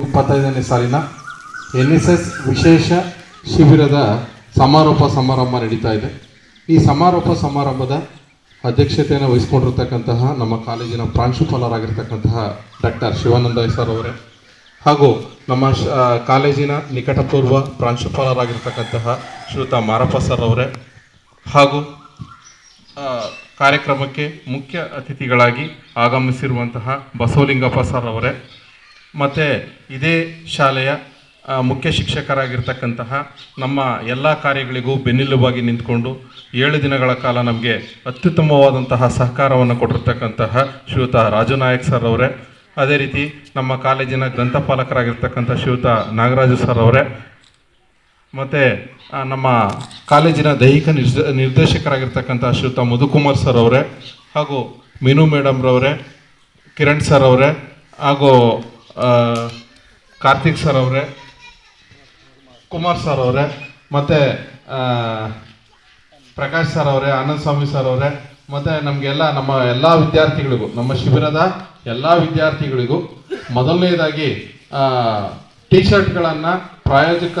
ಇಪ್ಪತ್ತೈದನೇ ಸಾಲಿನ N S S ವಿಶೇಷ ಶಿಬಿರದ ಸಮಾರೋಪ ಸಮಾರಂಭ ನಡೀತಾ ಇದೆ. ಈ ಸಮಾರೋಪ ಸಮಾರಂಭದ ಅಧ್ಯಕ್ಷತೆಯನ್ನು ವಹಿಸಿಕೊಂಡಿರ್ತಕ್ಕಂತಹ ನಮ್ಮ ಕಾಲೇಜಿನ ಪ್ರಾಂಶುಪಾಲರಾಗಿರ್ತಕ್ಕಂತಹ ಡಾಕ್ಟರ್ ಶಿವಾನಂದ ಸರ್ ಅವರೇ ಹಾಗೂ ನಮ್ಮ ಕಾಲೇಜಿನ ನಿಕಟಪೂರ್ವ ಪ್ರಾಂಶುಪಾಲರಾಗಿರ್ತಕ್ಕಂತಹ ಶ್ರೀತ ಮಾರಪ್ಪ ಸರ್ ಅವರೇ ಹಾಗೂ ಕಾರ್ಯಕ್ರಮಕ್ಕೆ ಮುಖ್ಯ ಅತಿಥಿಗಳಾಗಿ ಆಗಮಿಸಿರುವಂತಹ ಬಸವಲಿಂಗಪ್ಪ ಸರ್ ಅವರೇ. ಮತ್ತು ಇದೇ ಶಾಲೆಯ ಮುಖ್ಯ ಶಿಕ್ಷಕರಾಗಿರ್ತಕ್ಕಂತಹ ನಮ್ಮ ಎಲ್ಲ ಕಾರ್ಯಗಳಿಗೂ ಬೆನ್ನೆಲುಬಾಗಿ ನಿಂತ್ಕೊಂಡು ಏಳು ದಿನಗಳ ಕಾಲ ನಮಗೆ ಅತ್ಯುತ್ತಮವಾದಂತಹ ಸಹಕಾರವನ್ನು ಕೊಟ್ಟಿರ್ತಕ್ಕಂತಹ ಶ್ರೀಯುತ ರಾಜು ನಾಯಕ್ ಸರ್ ಅವರೇ. ಅದೇ ರೀತಿ ನಮ್ಮ ಕಾಲೇಜಿನ ಗ್ರಂಥಪಾಲಕರಾಗಿರ್ತಕ್ಕಂಥ ಶ್ರೀಯುತ ನಾಗರಾಜು ಸರ್ ಅವರೇ. ಮತ್ತು ನಮ್ಮ ಕಾಲೇಜಿನ ದೈಹಿಕ ನಿರ್ದ ನಿರ್ದೇಶಕರಾಗಿರ್ತಕ್ಕಂಥ ಶ್ರೀಯುತ ಮಧುಕುಮಾರ್ ಸರ್ ಅವರೇ ಹಾಗೂ ಮೀನು ಮೇಡಮ್ರವರೇ, ಕಿರಣ್ ಸರ್ ಅವರೇ ಹಾಗೂ ಕಾರ್ತಿಕ್ ಸರ್ ಅವರೇ, ಕುಮಾರ್ ಸರ್ ಅವರೇ, ಮತ್ತು ಪ್ರಕಾಶ್ ಸರ್ ಅವರೇ ಆನಂದ್ ಸ್ವಾಮಿ ಸರ್ ಅವರೇ, ಮತ್ತು ನಮಗೆಲ್ಲ ನಮ್ಮ ಎಲ್ಲ ವಿದ್ಯಾರ್ಥಿಗಳಿಗೂ, ನಮ್ಮ ಶಿಬಿರದ ಎಲ್ಲ ವಿದ್ಯಾರ್ಥಿಗಳಿಗೂ ಮೊದಲನೇದಾಗಿ ಟಿ ಶರ್ಟ್ಗಳನ್ನು ಪ್ರಾಯೋಜಕ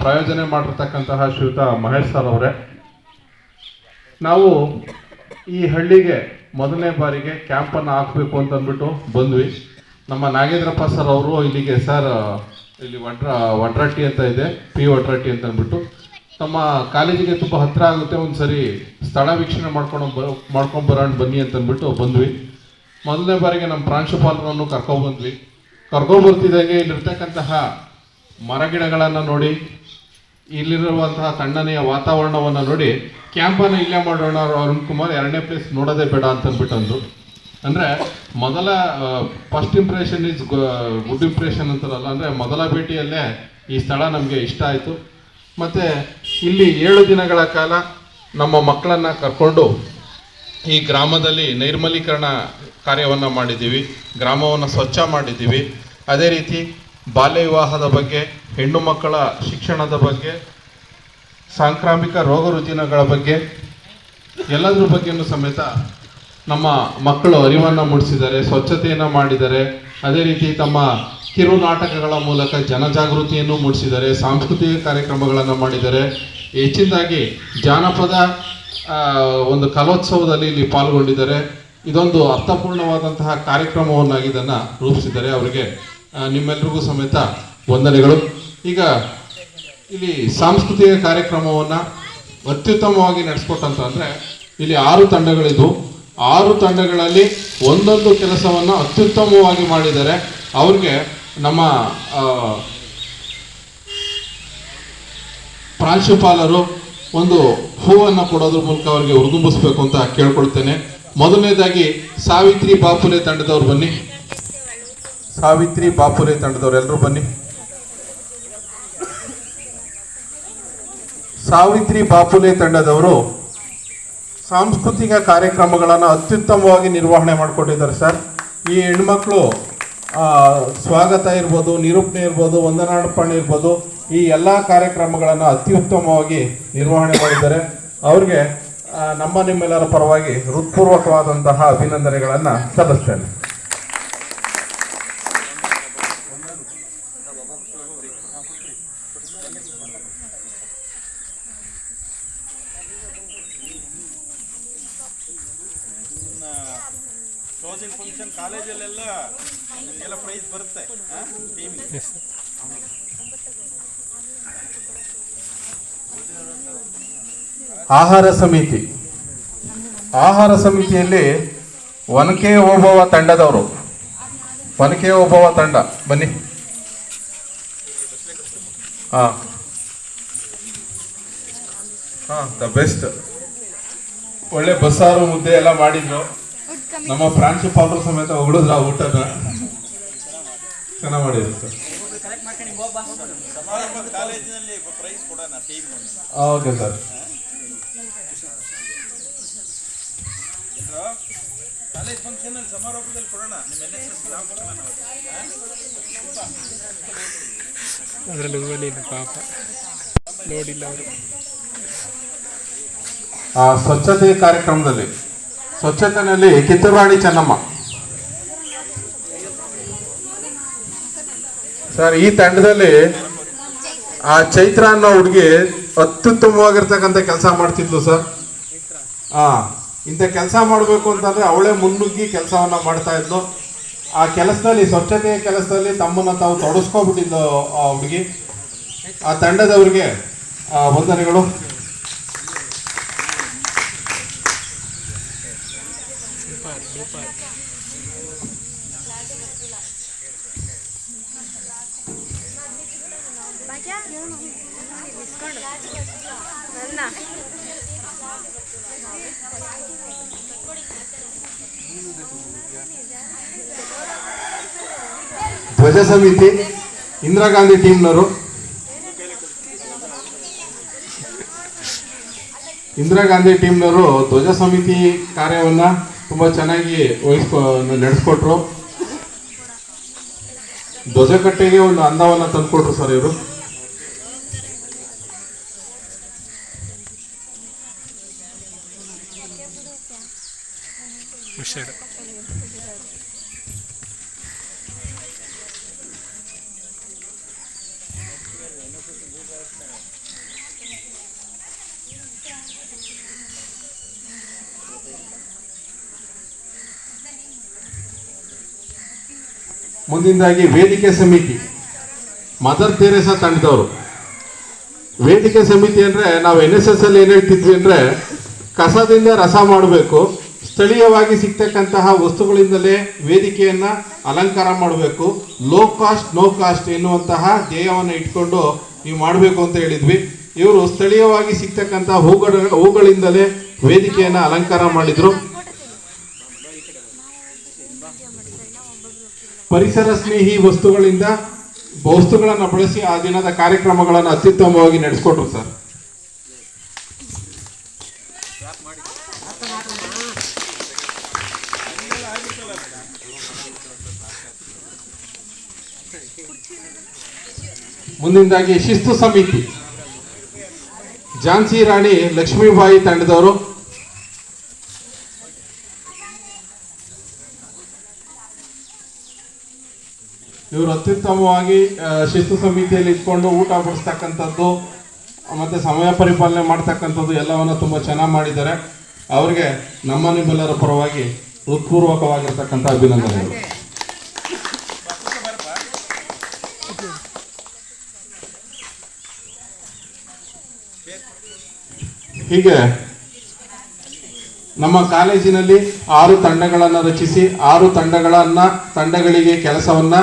ಪ್ರಾಯೋಜನೆ ಮಾಡಿರ್ತಕ್ಕಂತಹ ಶ್ರೀಯುತ ಮಹೇಶ್ ಸರ್ ಅವರೇ. ನಾವು ಈ ಹಳ್ಳಿಗೆ ಮೊದಲನೇ ಬಾರಿಗೆ ಕ್ಯಾಂಪನ್ನು ಹಾಕಬೇಕು ಅಂತಂದ್ಬಿಟ್ಟು ಬಂದ್ವಿ. ನಮ್ಮ ನಾಗೇಂದ್ರಪ್ಪ ಸರ್ ಅವರು ಇಲ್ಲಿಗೆ ಸರ್, ಇಲ್ಲಿ ವಡ್ರ, ವಡ್ರಟ್ಟಿ ಅಂತ ಇದೆ, ಪಿ ವಡ್ರಟ್ಟಿ ಅಂತ ಅಂದ್ಬಿಟ್ಟು. ತಮ್ಮ ಕಾಲೇಜಿಗೆ ತುಂಬ ಹತ್ತಿರ ಆಗುತ್ತೆ ಒಂದು ಸರಿ ಸ್ಥಳ ವೀಕ್ಷಣೆ ಮಾಡ್ಕೊಂಡು ಬ, ಮಾಡ್ಕೊಂಡು ಬರೋಣ, ಬನ್ನಿ ಅಂತ ಅಂದ್ಬಿಟ್ಟು ಬಂದ್ವಿ. ಮೊದಲನೇ ಬಾರಿಗೆ ನಮ್ಮ ಪ್ರಾಂಶುಪಾಲರನ್ನು ಕರ್ಕೊಂಡ್ಬಂದ್ವಿ ಕರ್ಕೊಂಡ್ಬರ್ತಿದ್ದಾಗೆ ಇಲ್ಲಿರ್ತಕ್ಕಂತಹ ಮರಗಿಡಗಳನ್ನು ನೋಡಿ, ಇಲ್ಲಿರುವಂತಹ ತಣ್ಣನೆಯ ವಾತಾವರಣವನ್ನು ನೋಡಿ, ಕ್ಯಾಂಪನ್ನು ಇಲ್ಲೇ ಮಾಡೋಣ, ಅರುಣ್ ಕುಮಾರ್, ಎರಡನೇ ಪ್ಲೇಸ್ ನೋಡೋದೇ ಬೇಡ ಅಂತ ಅಂದ್ಬಿಟ್ಟು ಅಂದ್ರು ಮೊದಲ first impression is good impression ಅಂತಾರಲ್ಲ, ಅಂದರೆ ಮೊದಲ ಭೇಟಿಯಲ್ಲೇ ಈ ಸ್ಥಳ ನಮಗೆ ಇಷ್ಟ ಆಯಿತು. ಮತ್ತು ಇಲ್ಲಿ ಏಳು ದಿನಗಳ ಕಾಲ ನಮ್ಮ ಮಕ್ಕಳನ್ನು ಕರ್ಕೊಂಡು ಈ ಗ್ರಾಮದಲ್ಲಿ ನೈರ್ಮಲೀಕರಣ ಕಾರ್ಯವನ್ನು ಮಾಡಿದ್ದೀವಿ, ಗ್ರಾಮವನ್ನು ಸ್ವಚ್ಛ ಮಾಡಿದ್ದೀವಿ. ಅದೇ ರೀತಿ ಬಾಲ್ಯ ವಿವಾಹದ ಬಗ್ಗೆ, ಹೆಣ್ಣು ಮಕ್ಕಳ ಶಿಕ್ಷಣದ ಬಗ್ಗೆ, ಸಾಂಕ್ರಾಮಿಕ ರೋಗ ರುಜಿನಗಳ ಬಗ್ಗೆ, ಎಲ್ಲದರ ಬಗ್ಗೆನೂ ಸಮೇತ ನಮ್ಮ ಮಕ್ಕಳು ಅರಿವನ್ನು ಮೂಡಿಸಿದ್ದಾರೆ, ಸ್ವಚ್ಛತೆಯನ್ನು ಮಾಡಿದ್ದಾರೆ. ಅದೇ ರೀತಿ ತಮ್ಮ ಕಿರು ನಾಟಕಗಳ ಮೂಲಕ ಜನಜಾಗೃತಿಯನ್ನು ಮೂಡಿಸಿದ್ದಾರೆ, ಸಾಂಸ್ಕೃತಿಕ ಕಾರ್ಯಕ್ರಮಗಳನ್ನು ಮಾಡಿದ್ದಾರೆ. ಹೆಚ್ಚಿನದಾಗಿ ಜಾನಪದ ಒಂದು ಕಲೋತ್ಸವದಲ್ಲಿ ಇಲ್ಲಿ ಪಾಲ್ಗೊಂಡಿದ್ದಾರೆ. ಇದೊಂದು ಅರ್ಥಪೂರ್ಣವಾದಂತಹ ಕಾರ್ಯಕ್ರಮವನ್ನಾಗಿ ಇದನ್ನು ರೂಪಿಸಿದ್ದಾರೆ. ಅವರಿಗೆ ನಿಮ್ಮೆಲ್ಲರಿಗೂ ಸಮೇತ ವಂದನೆಗಳು. ಈಗ ಇಲ್ಲಿ ಸಾಂಸ್ಕೃತಿಕ ಕಾರ್ಯಕ್ರಮವನ್ನು ಅತ್ಯುತ್ತಮವಾಗಿ ನಡೆಸ್ಕೊಟ್ಟಂತಂದರೆ, ಇಲ್ಲಿ ಆರು ತಂಡಗಳಿದ್ವು. ಆರು ತಂಡಗಳಲ್ಲಿ ಒಂದೊಂದು ಕೆಲಸವನ್ನು ಅತ್ಯುತ್ತಮವಾಗಿ ಮಾಡಿದರೆ ಅವ್ರಿಗೆ ನಮ್ಮ ಪ್ರಾಂಶುಪಾಲರು ಒಂದು ಹೂವನ್ನು ಕೊಡೋದ್ರ ಮೂಲಕ ಅವರಿಗೆ ಹುರಿದುಂಬಿಸ್ಬೇಕು ಅಂತ ಕೇಳ್ಕೊಳ್ತೇನೆ. ಮೊದಲನೇದಾಗಿ ಸಾವಿತ್ರಿ ಬಾಪುಲೆ ತಂಡದವ್ರು ಬನ್ನಿ. ಸಾವಿತ್ರಿ ಬಾಪುಲೆ ತಂಡದವ್ರು ಎಲ್ಲರೂ ಬನ್ನಿ. ಸಾವಿತ್ರಿ ಬಾಪುಲೆ ತಂಡದವರು ಸಾಂಸ್ಕೃತಿಕ ಕಾರ್ಯಕ್ರಮಗಳನ್ನು ಅತ್ಯುತ್ತಮವಾಗಿ ನಿರ್ವಹಣೆ ಮಾಡಿಕೊಟ್ಟಿದ್ದಾರೆ ಸರ್. ಈ ಹೆಣ್ಮಕ್ಳು ಸ್ವಾಗತ ಇರ್ಬೋದು, ನಿರೂಪಣೆ ಇರ್ಬೋದು, ವಂದನಾರ್ಪಣೆ ಇರ್ಬೋದು, ಈ ಎಲ್ಲ ಕಾರ್ಯಕ್ರಮಗಳನ್ನು ಅತ್ಯುತ್ತಮವಾಗಿ ನಿರ್ವಹಣೆ ಮಾಡಿದ್ದಾರೆ. ಅವ್ರಿಗೆ ನಮ್ಮ ನಿಮ್ಮೆಲ್ಲರ ಪರವಾಗಿ ಹೃತ್ಪೂರ್ವಕವಾದಂತಹ ಅಭಿನಂದನೆಗಳನ್ನು ಸಲ್ಲಿಸ್ತೇನೆ. ಕ್ಲೋಸಿಂಗ್ ಫಂಕ್ಷನ್ ಕಾಲೇಜಲ್ಲೆಲ್ಲ ಎಲ್ಲ ಪ್ರೈಸ್ ಬರುತ್ತೆ ಟೀಮಿಗೆ ಆಹಾರ ಸಮಿತಿ. ಆಹಾರ ಸಮಿತಿಯಲ್ಲಿ ಒನಕೆ ಓಬವ್ವ ತಂಡದವರು. ಒನಕೆ ಓಬವ್ವ ತಂಡ ಬನ್ನಿ. ಹಾ. ಹಾ ದ ಬೆಸ್ಟ್. ಒಳ್ಳೆ ಬಸ್ಸಾರು ಮುದ್ದೆ ಎಲ್ಲ ಮಾಡಿದ್ರು. ನಮ್ಮ ಪ್ರಾಂಶುಪಾಲರು ಸಮೇತ ಹೊಗಳಿದ್ರು ಆ ಊಟನ ಚೆನ್ನಾಗಿ ಮಾಡಿದ್ರು ಸರ್. ಕಾಲೇಜಿನಲ್ಲಿ ಪ್ರೈಸ್ ಕೊಡೋಣ team okay sir college function ಅಲ್ಲಿ ಸಮಾರೋಪದಲ್ಲಿ ಕೊಡೋಣ ನಿಮ್ಮ ಎನ್ ಎಸ್ ಎಸ್ ನಾವು ಕೊಡೋಣ ಅದರಲ್ಲಿ ಹೋಗಲಿಲ್ಲ ಪಾಪ. ನೋಡಿಲ್ಲ ಅವರು. ಆ ಸ್ವಚ್ಛತೆ ಕಾರ್ಯಕ್ರಮದಲ್ಲಿ ಸ್ವಚ್ಛತೆಯಲ್ಲಿ ಕಿತ್ತೂರಾಣಿ ಚೆನ್ನಮ್ಮ. ಸರ್ ಈ ತಂಡದಲ್ಲಿ ಆ ಚೈತ್ರ ಅನ್ನೋ ಹುಡುಗಿ ಅತ್ಯುತ್ತಮವಾಗಿರ್ತಕ್ಕಂಥ ಕೆಲಸ ಮಾಡ್ತಿದ್ಲು ಸರ್. ಹಾ ಇಂಥ ಕೆಲಸ ಮಾಡಬೇಕು ಅಂತಂದ್ರೆ ಅವಳೇ ಮುನ್ನುಗ್ಗಿ ಕೆಲಸವನ್ನ ಮಾಡ್ತಾ ಇದ್ಲು. ಆ ಕೆಲಸದಲ್ಲಿ ಸ್ವಚ್ಛತೆಯ ಕೆಲಸದಲ್ಲಿ ತಮ್ಮನ್ನ ತಾವು ತೊಡಸ್ಕೊಬಿಟ್ಟಿದ್ಲು ಆ ಹುಡುಗಿ. ಆ ತಂಡದವ್ರಿಗೆ ಆ, ವಂದನೆಗಳು. ಧ್ವಜ ಸಮಿತಿ ಇಂದಿರಾ ಗಾಂಧಿ ಟೀಮ್ನವರು. ಇಂದಿರಾ ಗಾಂಧಿ ಟೀಮ್ನವರು ಧ್ವಜ ಸಮಿತಿ ಕಾರ್ಯವನ್ನ ತುಂಬಾ ಚೆನ್ನಾಗಿ ವಹಿಸ್ಕೊ, ನಡೆಸ್ಕೊಟ್ರು. ಧ್ವಜಕಟ್ಟೆಗೆ ಒಂದು ಅಂದವನ್ನ ತಂದ್ಕೊಟ್ರು ಸರ್ ಇವರು. ಹುಷಾರು ಮುಂದಿನದಾಗಿ ವೇದಿಕೆ ಸಮಿತಿ, ಮದರ್ ತೆರೇಸಾ ತಂಡದವರು. ವೇದಿಕೆ ಸಮಿತಿ ಅಂದ್ರೆ ನಾವು ಎನ್ ಎಸ್ ಎಸ್ ಅಲ್ಲಿ ಏನು ಹೇಳ್ತಿದ್ವಿ ಅಂದ್ರೆ ಕಸದಿಂದ ರಸ ಮಾಡಬೇಕು ಸ್ಥಳೀಯವಾಗಿ ಸಿಗ್ತಕ್ಕಂತಹ ವಸ್ತುಗಳಿಂದಲೇ ವೇದಿಕೆಯನ್ನ ಅಲಂಕಾರ ಮಾಡಬೇಕು. ಲೋ ಕಾಸ್ಟ್ ನೋ ಕಾಸ್ಟ್ ಎನ್ನುವಂತಹ ಧ್ಯೇಯವನ್ನು ಇಟ್ಕೊಂಡು ನೀವು ಮಾಡಬೇಕು ಅಂತ ಹೇಳಿದ್ವಿ. ಇವರು ಸ್ಥಳೀಯವಾಗಿ ಸಿಗ್ತಕ್ಕಂತಹ ಹೂಗಳ, ಹೂಗಳಿಂದಲೇ ವೇದಿಕೆಯನ್ನ ಅಲಂಕಾರ ಮಾಡಿದ್ರು. ಪರಿಸರ ಸ್ನೇಹಿ ವಸ್ತುಗಳಿಂದ ವಸ್ತುಗಳನ್ನು ಬಳಸಿ ಆ ದಿನದ ಕಾರ್ಯಕ್ರಮಗಳನ್ನು ಅತ್ಯುತ್ತಮವಾಗಿ ನಡೆಸ್ಕೊಟ್ರು ಸರ್. ಮುಂದಿನದಾಗಿ ಶಿಸ್ತು ಸಮಿತಿ. ಝಾನ್ಸಿ ರಾಣಿ ಲಕ್ಷ್ಮೀಬಾಯಿ ತಂಡದವರು. ಇವರು ಅತ್ಯುತ್ತಮವಾಗಿ ಶಿಸ್ತು ಸಮಿತಿಯಲ್ಲಿ ಇಟ್ಕೊಂಡು ಊಟ ಬಡಿಸ್ತಕ್ಕಂಥದ್ದು. ಮತ್ತೆ ಸಮಯ ಪರಿಪಾಲನೆ ಮಾಡ್ತಕ್ಕಂಥದ್ದು ಎಲ್ಲವನ್ನ ತುಂಬಾ ಚೆನ್ನಾಗಿ ಮಾಡಿದ್ದಾರೆ. ಅವರಿಗೆ ನಮ್ಮ ನಿಮ್ಮೆಲ್ಲರ ಪರವಾಗಿ ಹೃತ್ಪೂರ್ವಕವಾಗಿರ್ತಕ್ಕಂಥ ಅಭಿನಂದನೆಗಳು. ಹೀಗೆ ನಮ್ಮ ಕಾಲೇಜಿನಲ್ಲಿ ಆರು ತಂಡಗಳನ್ನು ರಚಿಸಿ, ಆರು ತಂಡಗಳನ್ನು, ತಂಡಗಳಿಗೆ ಕೆಲಸವನ್ನ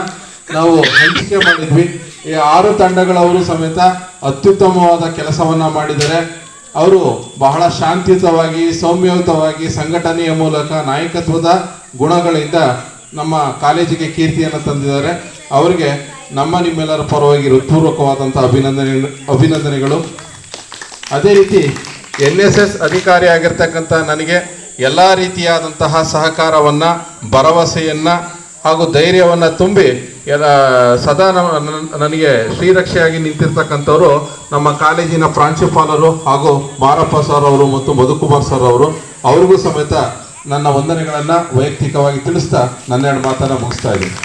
ನಾವು ಹಂಚಿಕೆ ಮಾಡಿದ್ವಿ. ಈ ಆರು ತಂಡಗಳವರು ಸಮೇತ ಅತ್ಯುತ್ತಮವಾದ ಕೆಲಸವನ್ನ ಮಾಡಿದರೆ ಅವರು ಬಹಳ ಶಾಂತಿಯುತವಾಗಿ, ಸೌಮ್ಯಯುತವಾಗಿ ಸಂಘಟನೆಯ ಮೂಲಕ ನಾಯಕತ್ವದ ಗುಣಗಳಿಂದ ನಮ್ಮ ಕಾಲೇಜಿಗೆ ಕೀರ್ತಿಯನ್ನು ತಂದಿದ್ದಾರೆ. ಅವರಿಗೆ ನಮ್ಮ ನಿಮ್ಮೆಲ್ಲರ ಪರವಾಗಿ ಹೃತ್ಪೂರ್ವಕವಾದಂಥ ಅಭಿನಂದನೆ ಅಭಿನಂದನೆಗಳು. ಅದೇ ರೀತಿ ಎನ್ ಎಸ್ ಎಸ್ ಅಧಿಕಾರಿ ಆಗಿರ್ತಕ್ಕಂಥ ನನಗೆ ಎಲ್ಲ ರೀತಿಯಾದಂತಹ ಸಹಕಾರವನ್ನು, ಭರವಸೆಯನ್ನ ಹಾಗೂ ಧೈರ್ಯವನ್ನು ತುಂಬಿ ಸದಾ ನನಗೆ ಶ್ರೀರಕ್ಷೆಯಾಗಿ ನಿಂತಿರ್ತಕ್ಕಂಥವ್ರು ನಮ್ಮ ಕಾಲೇಜಿನ ಪ್ರಾಂಶುಪಾಲರು ಹಾಗೂ ಮಾರಪ್ಪ ಸರ್ ಅವರು ಮತ್ತು ಮಧುಕುಮಾರ್ ಸರ್ ಅವರು, ಅವ್ರಿಗೂ ಸಮೇತ ನನ್ನ ವಂದನೆಗಳನ್ನು ವೈಯಕ್ತಿಕವಾಗಿ ತಿಳಿಸ್ತಾ ನನ್ನೆರಡು ಮಾತನ್ನು ಮುಗಿಸ್ತಾ ಇದ್ದೀನಿ.